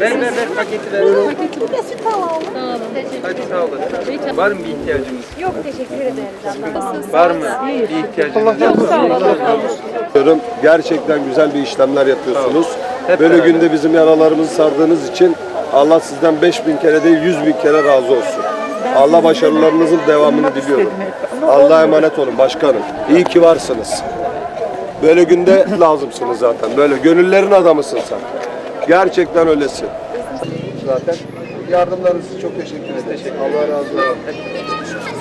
Ver ver ver paketi ver. Hadi sağ olun. Var mı bir ihtiyacımız? Yok teşekkür ederiz. Var mı bir ihtiyacımız? Diyorum, Gerçekten güzel bir işlemler yapıyorsunuz. Hep Böyle beraber. günde bizim yaralarımızı sardığınız için Allah sizden 5000 kere değil 100 bin kere razı olsun. Allah başarılarınızın devamını diliyorum. Allah'a emanet olun başkanım. İyi ki varsınız. Böyle günde lazımsınız zaten. Böyle gönüllerin adamısın sen. Gerçekten öylesin. Zaten yardımlarınız için çok teşekkür ederim. Allah razı olsun.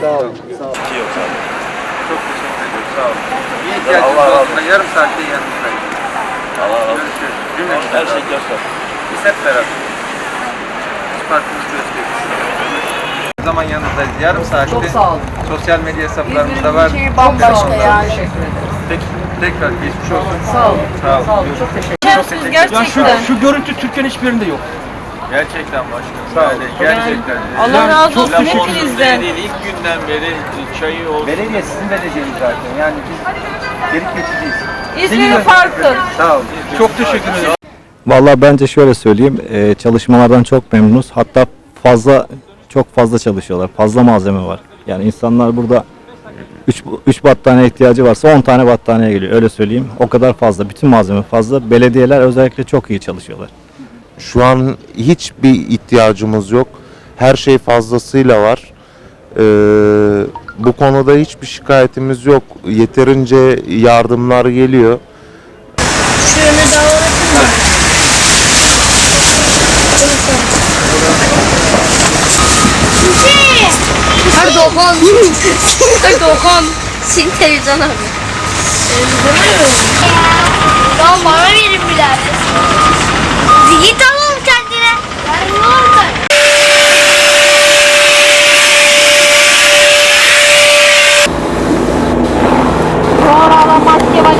Sağ olun. Sağ olun. Çok teşekkür ediyoruz. Sağ olun. Bir ihtiyacımız olduğunda yarım saatte yanınızdayız. Allah razı olsun. Her şey göster. Biz hep beraber. Biz partimiz gösteririz. Her zaman yanınızdayız. Yarım saatte Çok sağ olun. sosyal medya hesaplarımızda var. Şey bambaşka yani. Peki, tekrar geçmiş olsun. Sağ olun. Sağ olun. Sağ olun. Çok teşekkür Şemsiz gerçekten. Ya şu, şu görüntü Türkiye'nin hiçbirinde yok. Gerçekten başkanım. Sağ olun. Gerçekten. Allah razı olsun hepinizden. ilk günden beri çayı olsun. Belediye sizin belediyeniz zaten. Yani biz gelip geçeceğiz. İzmir farklı. Sağ olun. Çok teşekkür ederim. Vallahi bence şöyle söyleyeyim, e, çalışmalardan çok memnunuz. Hatta fazla, çok fazla çalışıyorlar. Fazla malzeme var. Yani insanlar burada 3 3 battaniye ihtiyacı varsa 10 tane battaniye geliyor. Öyle söyleyeyim. O kadar fazla. Bütün malzeme fazla. Belediyeler özellikle çok iyi çalışıyorlar. Şu an hiçbir ihtiyacımız yok. Her şey fazlasıyla var. Ee, bu konuda hiçbir şikayetimiz yok. Yeterince yardımlar geliyor. Şöyle daha uğraşın mı? Hadi Doğukan. Hadi Doğukan. Şimdi televizyon abi. Tamam bana verin birader. Git alalım kendine. Yani ne oldu? Sonra maske var.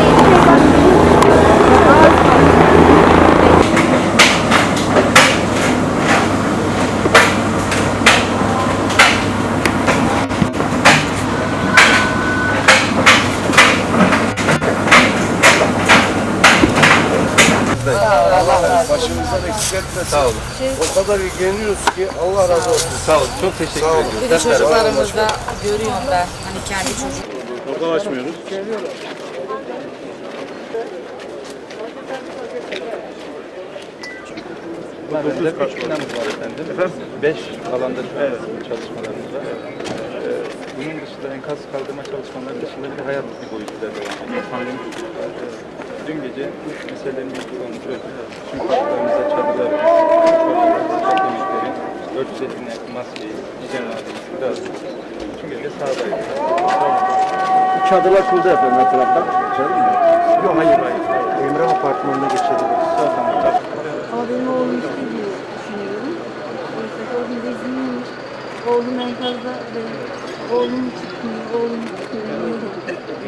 Başımızdan eksik etmesin. Sağ olun. O kadar ilgileniyoruz ki Allah razı olsun. Sağ olun. Çok teşekkür Sağ olun. ediyoruz. Bir de çocuklarımızda görüyorum ben. Hani kendi çocuk. Oradan açmıyoruz. Burada üç binamız var efendim. Beş alanda şu an bizim çalışmalarımız var. Ee, bunun dışında enkaz kaldırma çalışmaları dışında bir hayat bir boyutuyla devam ediyor. Pandemi Dün gece meselelerin bir kısmını çözdük. Tüm parklarımıza çadırlar, sıcak yemekleri, 400 etine maskeyi, hijyen malzemesi, gaz. Tüm gece sahadaydık. Çadırlar kurdu efendim etrafta. Yok hayır hayır. Emre apartmanına geçelim. Abimin oğlum istediği düşünüyorum. Oysa ki o gün de izinliymiş. Oğlum enkazda ve oğlum çıkmıyor, oğlum çıkmıyor.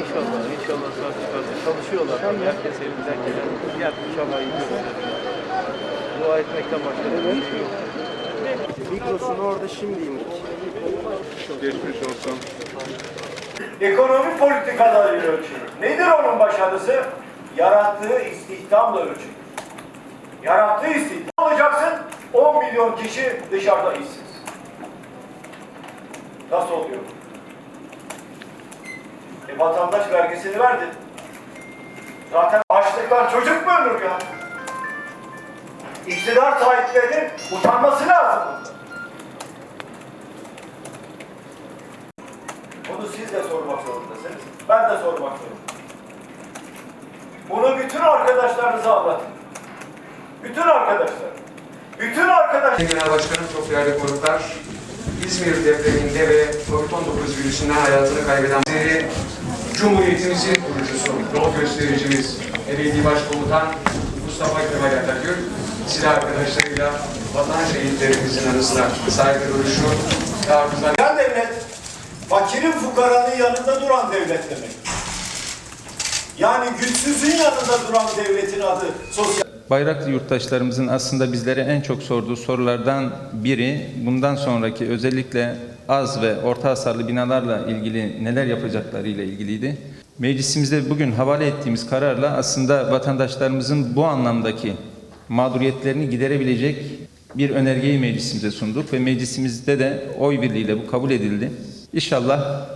İnşallah, inşallah saat çıkarsa çalışıyorlar. Tabii herkes elinden gelen. Yani inşallah iyi görürler. Dua etmekten başka bir şey yok. Mikrosunu orada şimdi indik. Geçmiş olsun. Ekonomi politikalarıyla ölçülür. Nedir onun başarısı? Yarattığı istihdamla ölçülür. Yarattığı istihdam alacaksın, 10 milyon kişi dışarıda işsiz. Nasıl oluyor? E vatandaş vergisini verdi. Zaten açlıktan çocuk mu ölür ya? İktidar sahiplerinin utanması lazım bunda. Bunu siz de sormak zorundasınız. Ben de sormak zorundayım. Bunu bütün arkadaşlarınıza anlatın. Bütün arkadaşlar. Bütün arkadaşlar. Genel Başkanım çok değerli konuklar, İzmir depreminde ve COVID-19 virüsünden hayatını kaybeden Cumhuriyetimizin kurucusu, yol göstericimiz, Ebedi Başkomutan Mustafa Kemal Atatürk, silah arkadaşlarıyla vatan şehitlerimizin arasında saygı duruşu ve ardından Yan devlet, fakirin fukaranın yanında duran devlet demek. Yani güçsüzün yanında duran devletin adı sosyal. Bayraklı yurttaşlarımızın aslında bizlere en çok sorduğu sorulardan biri bundan sonraki özellikle az ve orta hasarlı binalarla ilgili neler yapacakları ile ilgiliydi. Meclisimizde bugün havale ettiğimiz kararla aslında vatandaşlarımızın bu anlamdaki mağduriyetlerini giderebilecek bir önergeyi meclisimize sunduk ve meclisimizde de oy birliğiyle bu kabul edildi. İnşallah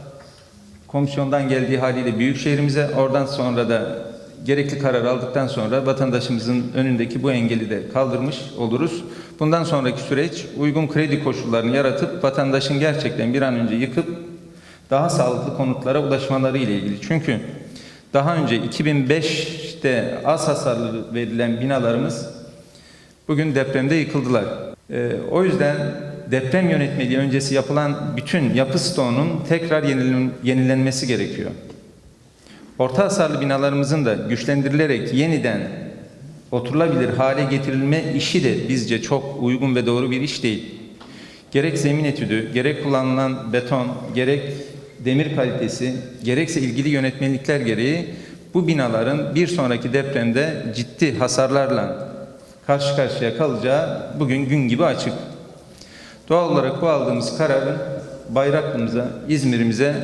komisyondan geldiği haliyle büyük şehrimize oradan sonra da gerekli karar aldıktan sonra vatandaşımızın önündeki bu engeli de kaldırmış oluruz. Bundan sonraki süreç uygun kredi koşullarını yaratıp vatandaşın gerçekten bir an önce yıkıp daha sağlıklı konutlara ulaşmaları ile ilgili. Çünkü daha önce 2005'te az hasarlı verilen binalarımız bugün depremde yıkıldılar. Ee, o yüzden deprem yönetmeliği öncesi yapılan bütün yapı stoğunun tekrar yenilen- yenilenmesi gerekiyor. Orta hasarlı binalarımızın da güçlendirilerek yeniden oturulabilir hale getirilme işi de bizce çok uygun ve doğru bir iş değil. Gerek zemin etüdü, gerek kullanılan beton, gerek demir kalitesi, gerekse ilgili yönetmelikler gereği bu binaların bir sonraki depremde ciddi hasarlarla karşı karşıya kalacağı bugün gün gibi açık. Doğal olarak bu aldığımız kararın Bayraklı'mıza, İzmir'imize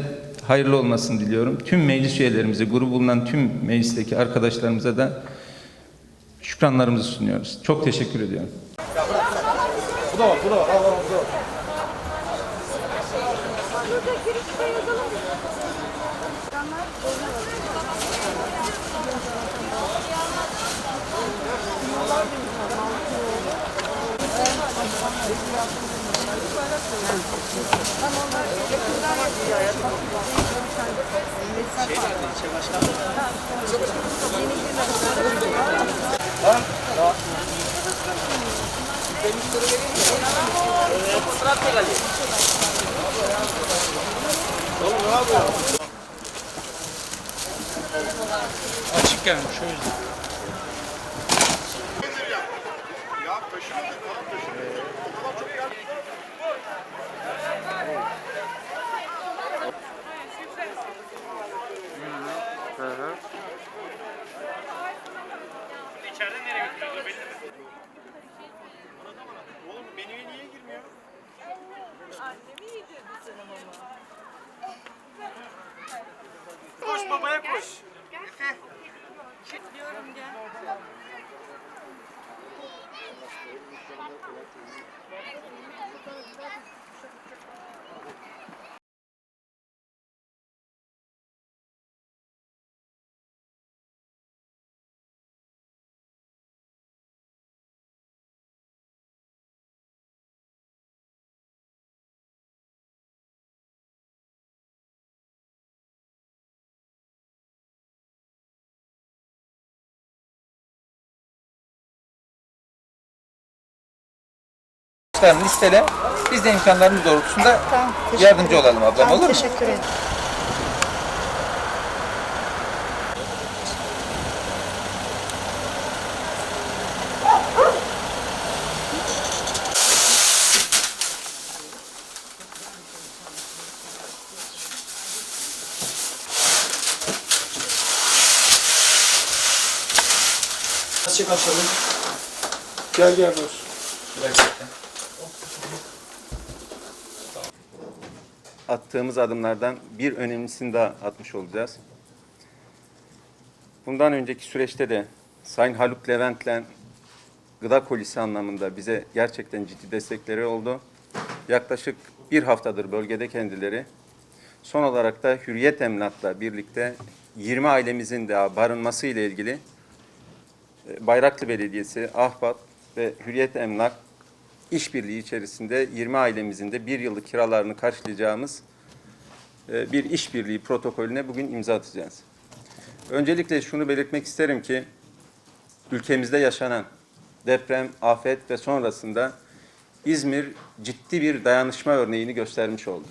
hayırlı olmasını diliyorum. Tüm meclis üyelerimize, grubu bulunan tüm meclisteki arkadaşlarımıza da şükranlarımızı sunuyoruz. Çok teşekkür ediyorum. Açık gelmiş o yüzden. Oğlum あ、っ見に行くですよね、listele. Biz de imkanlarımız doğrultusunda yardımcı olalım ablam olur mu? Teşekkür ederim. Açık açalım. Gel gel boş. Attığımız adımlardan bir önemlisini daha atmış olacağız. Bundan önceki süreçte de Sayın Haluk Levent'le gıda kolisi anlamında bize gerçekten ciddi destekleri oldu. Yaklaşık bir haftadır bölgede kendileri. Son olarak da Hürriyet Emlak'la birlikte 20 ailemizin de barınması ile ilgili e, Bayraklı Belediyesi, Ahbat ve Hürriyet Emlak işbirliği içerisinde 20 ailemizin de bir yıllık kiralarını karşılayacağımız e, bir işbirliği protokolüne bugün imza atacağız. Öncelikle şunu belirtmek isterim ki ülkemizde yaşanan deprem, afet ve sonrasında İzmir ciddi bir dayanışma örneğini göstermiş oldu.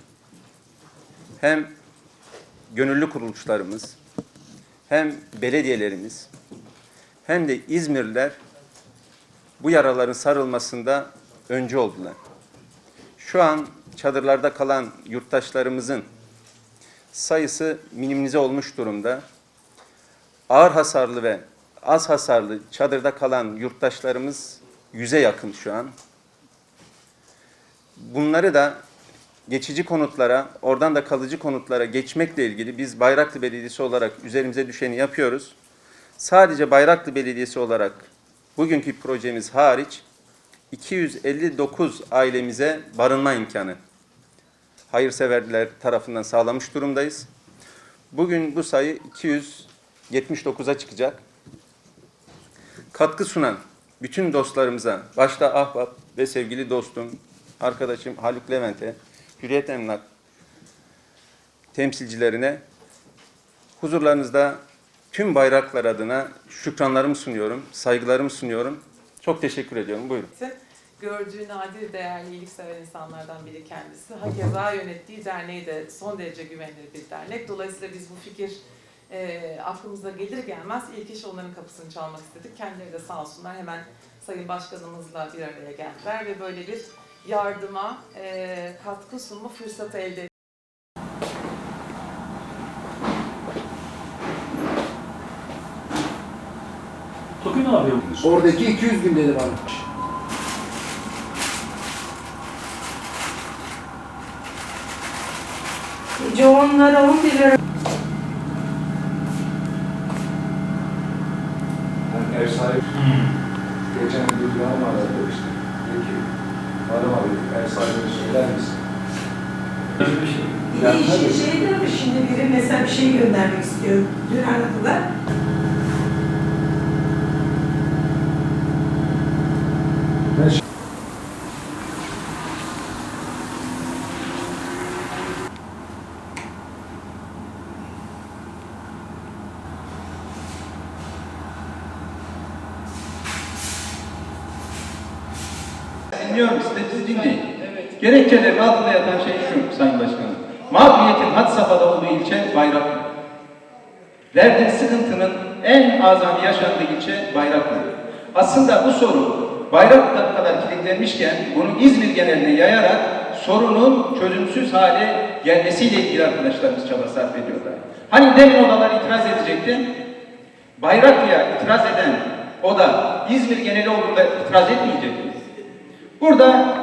Hem gönüllü kuruluşlarımız, hem belediyelerimiz, hem de İzmirliler bu yaraların sarılmasında öncü oldular. Şu an çadırlarda kalan yurttaşlarımızın sayısı minimize olmuş durumda. Ağır hasarlı ve az hasarlı çadırda kalan yurttaşlarımız yüze yakın şu an. Bunları da geçici konutlara, oradan da kalıcı konutlara geçmekle ilgili biz Bayraklı Belediyesi olarak üzerimize düşeni yapıyoruz. Sadece Bayraklı Belediyesi olarak bugünkü projemiz hariç 259 ailemize barınma imkanı hayırseverler tarafından sağlamış durumdayız. Bugün bu sayı 279'a çıkacak. Katkı sunan bütün dostlarımıza, başta Ahbap ve sevgili dostum, arkadaşım Haluk Levent'e, Hürriyet Emlak temsilcilerine huzurlarınızda tüm bayraklar adına şükranlarımı sunuyorum, saygılarımı sunuyorum. Çok teşekkür ediyorum. Buyurun. Gördüğü nadir değerli iyiliksever insanlardan biri kendisi. Hakeza yönettiği derneği de son derece güvenilir bir dernek. Dolayısıyla biz bu fikir e, aklımıza gelir gelmez ilk iş onların kapısını çalmak istedik. Kendileri de sağ olsunlar hemen Sayın Başkanımızla bir araya geldiler ve böyle bir yardıma e, katkı sunma fırsatı elde Bugün ne yapıyor? Oradaki 200 bin dedi bana. Gece onlara 11 lira. ev sahibi geçen bir yanım aradı işte. Dedi ki hanım abi ev sahibini söyler misin? Öyle bir şey. Yani Bir tabii. şey, şey diyor şimdi biri mesela bir şey göndermek istiyor. Dün aradılar. Dinliyorum size, siz dinleyin. Gerekçelerin altında yatan şey şu Sayın Başkanım. Mağduriyetin had safhada olduğu ilçe Bayraklı. Derdin sıkıntının en azami yaşandığı ilçe Bayraklı. Aslında bu soru Bayraklı'da kadar kilitlenmişken bunu İzmir geneline yayarak sorunun çözümsüz hale gelmesiyle ilgili arkadaşlarımız çaba sarf ediyorlar. Hani demin odalar itiraz edecekti. Bayraklı'ya itiraz eden o da İzmir geneli olduğunda itiraz etmeyecek? Burada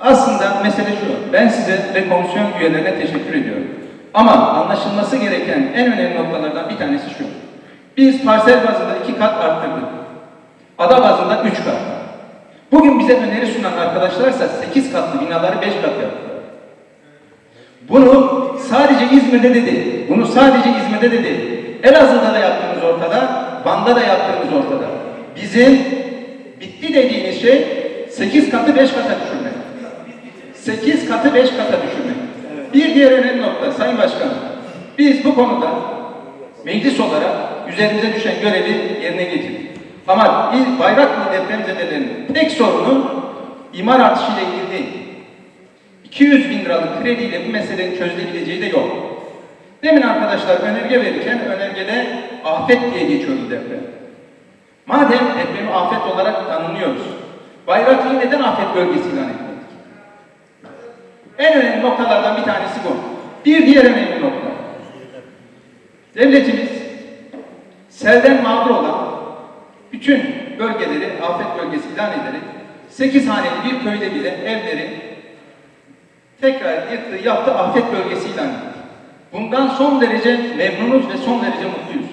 aslında mesele şu. Ben size ve komisyon üyelerine teşekkür ediyorum. Ama anlaşılması gereken en önemli noktalardan bir tanesi şu. Biz parsel bazında iki kat arttırdık. Ada bazında üç kat. Bugün bize öneri sunan arkadaşlarsa sekiz katlı binaları beş kat yaptılar. Bunu sadece İzmir'de de değil, bunu sadece İzmir'de de değil, Elazığ'da da yaptığımız ortada, Van'da da yaptığımız ortada. Bizim bitti dediğimiz şey 8 katı 5 kata düşürmek. 8 katı 5 kata düşürmek. Bir diğer önemli nokta Sayın Başkanım. Biz bu konuda meclis olarak üzerimize düşen görevi yerine getirdik. Ama il Bayraklı depremzedelerinin tek sorunu imar artışıyla ilgili değil. 200 bin liralık krediyle bu meselenin çözülebileceği de yok. Demin arkadaşlar önerge verirken önergede afet diye geçiyordu deprem. Madem depremi afet olarak tanımlıyoruz, Bayraklı'yı neden afet bölgesi ilan etmedik? En önemli noktalardan bir tanesi bu. Bir diğer önemli nokta. Devletimiz selden mağdur olan bütün bölgeleri afet bölgesi ilan ederek 8 haneli bir köyde bile evleri tekrar yıktı, yaptı afet bölgesi ilan etti. Bundan son derece memnunuz ve son derece mutluyuz.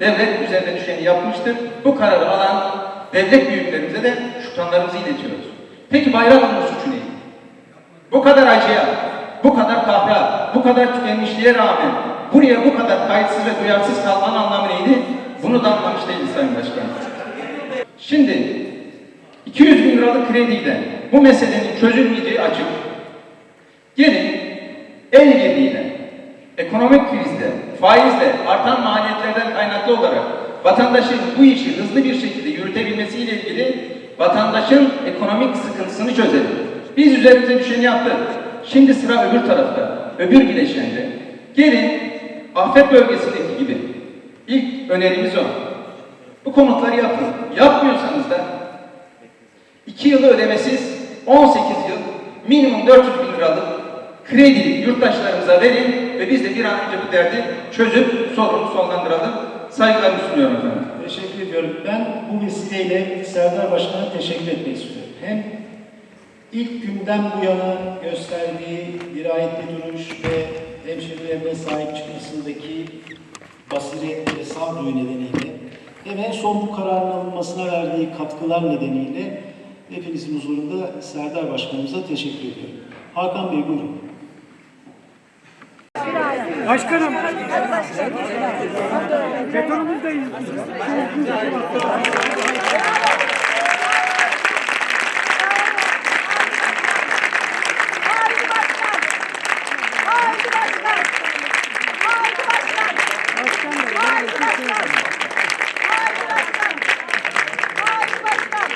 Devlet üzerine düşeni yapmıştır. Bu kararı alan devlet büyüklerimize de şükranlarımızı iletiyoruz. Peki Bayraklı'nın suçu? Bu kadar acıya, bu kadar kahra, bu kadar tükenmişliğe rağmen buraya bu kadar kayıtsız ve duyarsız kalmanın anlamı neydi? Bunu da anlamış değiliz Sayın Başkanım. Şimdi 200 bin liralık krediyle bu meselenin çözülmeyeceği açık. Gelin el birliğiyle, ekonomik krizde, faizle, artan maliyetlerden kaynaklı olarak vatandaşın bu işi hızlı bir şekilde yürütebilmesiyle ilgili vatandaşın ekonomik sıkıntısını çözelim. Biz üzerimize düşeni yaptık. Şimdi sıra öbür tarafta, öbür bileşende. Gelin afet bölgesindeki gibi. İlk önerimiz o. Bu konutları yapın. Yapmıyorsanız da 2 yılı ödemesiz 18 yıl minimum 400 bin liralık kredi yurttaşlarımıza verin ve biz de bir an önce bu derdi çözüp sorunu sonlandıralım. Saygılarımı sunuyorum efendim. Teşekkür ediyorum. Ben bu vesileyle Serdar Başkan'a teşekkür etmek istiyorum. Hem ilk günden bu yana gösterdiği dirayetli duruş ve hemşehrilerine sahip çıkmasındaki basiret ve sağduyu nedeniyle hem en son bu kararın alınmasına verdiği katkılar nedeniyle hepinizin huzurunda Serdar Başkanımıza teşekkür ediyorum. Hakan Bey buyurun. Başkanım. Başkan